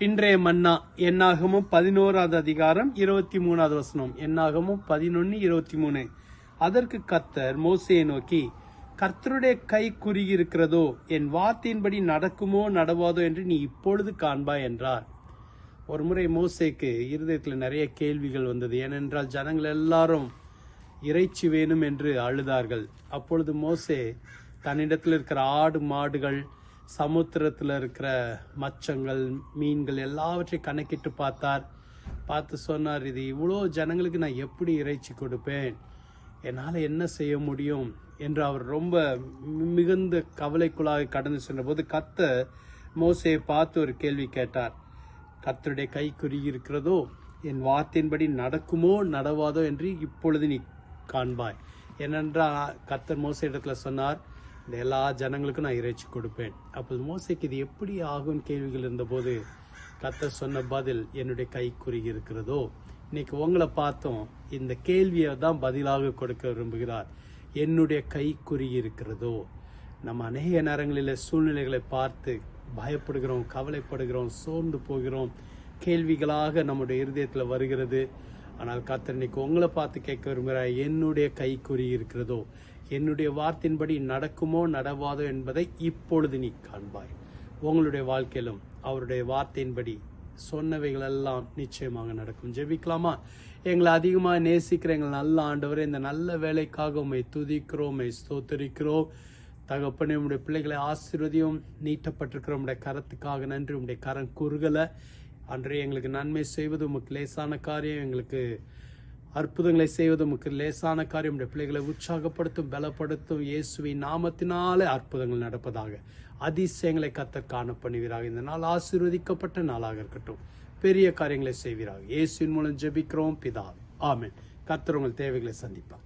இன்றைய மன்னா என்னாகமும் பதினோராவது அதிகாரம் இருபத்தி மூணாவது வசனம். என்னாகமும் பதினொன்னு இருபத்தி மூணு அதற்கு கத்தர் மோசையை நோக்கி கர்த்தருடைய கை குறுகியிருக்கிறதோ என் வார்த்தையின்படி நடக்குமோ நடவாதோ என்று நீ இப்பொழுது காண்பாய் என்றார். ஒரு முறை மோசேக்கு இருதயத்தில் நிறைய கேள்விகள் வந்தது. ஏனென்றால் ஜனங்கள் எல்லாரும் இறைச்சி வேணும் என்று அழுதார்கள். அப்பொழுது மோசே தன்னிடத்தில் இருக்கிற ஆடு மாடுகள் சமுத்திரத்தில் இருக்கிற மச்சங்கள் மீன்கள் எல்லாவற்றையும் கணக்கிட்டு பார்த்தார். பார்த்து சொன்னார் இது இவ்வளோ ஜனங்களுக்கு நான் எப்படி இறைச்சி கொடுப்பேன்? என்னால் என்ன செய்ய முடியும்? என்று அவர் ரொம்ப மிகுந்த கவலைக்குள்ளாக கடந்து சென்றபோது கத்த மோசையை பார்த்து ஒரு கேள்வி கேட்டார். கத்தருடைய கை இருக்கிறதோ? என் வார்த்தையின்படி நடக்குமோ நடவாதோ என்று இப்பொழுது நீ காண்பாய். ஏனென்றால் கத்தர் மோச இடத்துல சொன்னார் இந்த எல்லா ஜனங்களுக்கும் நான் இறைச்சி கொடுப்பேன். அப்போது மோசைக்கு இது எப்படி ஆகும் கேள்விகள் இருந்தபோது கத்த சொன்ன பதில் என்னுடைய கை குறுகி இருக்கிறதோ இன்னைக்கு உங்களை பார்த்தோம் இந்த கேள்வியை தான் பதிலாக கொடுக்க விரும்புகிறார். என்னுடைய கை குறுகி இருக்கிறதோ? நம்ம அநேக நேரங்களில் சூழ்நிலைகளை பார்த்து பயப்படுகிறோம் கவலைப்படுகிறோம் சோர்ந்து போகிறோம். கேள்விகளாக நம்முடைய இருதயத்தில் வருகிறது. ஆனால் கத்தர் இன்னைக்கு உங்களை பார்த்து கேட்க விரும்புகிறார். என்னுடைய கைக்குறி இருக்கிறதோ என்னுடைய வார்த்தையின்படி நடக்குமோ நடவாதோ என்பதை இப்பொழுது நீ காண்பாய். உங்களுடைய வாழ்க்கையிலும் அவருடைய வார்த்தையின்படி சொன்னவைகள் எல்லாம் நிச்சயமாக நடக்கும். ஜெபிக்கலாமா? எங்களை அதிகமாக நேசிக்கிற எங்கள் நல்ல ஆண்டவரே இந்த நல்ல வேலைக்காக உண்மை துதிக்கிறோம் உண்மை ஸ்தோத்தரிக்கிறோம். தகப்பனே உம்முடைய பிள்ளைகளை ஆசீர்வதியும் நீட்டப்பட்டிருக்கிற உம்முடைய கரத்துக்காக நன்றி. உம்முடைய கரம் குறுகலை அன்றே எங்களுக்கு நன்மை செய்வது உமக்கு லேசான காரியம் எங்களுக்கு அற்புதங்களை செய்வது உமக்கு லேசான காரியம். உடைய பிள்ளைகளை உற்சாகப்படுத்தும் பலப்படுத்தும். இயேசுவின் நாமத்தினாலே அற்புதங்கள் நடப்பதாக அதிசயங்களை கத்தர் காண பண்ணுவீராக. இந்த நாள் ஆசீர்வதிக்கப்பட்ட நாளாக இருக்கட்டும். பெரிய காரியங்களை செய்வீராக. இயேசுவின் மூலம் ஜெபிக்கிறோம் பிதாவே. ஆமென். கத்தர் உங்கள் தேவைகளை சந்திப்பார்.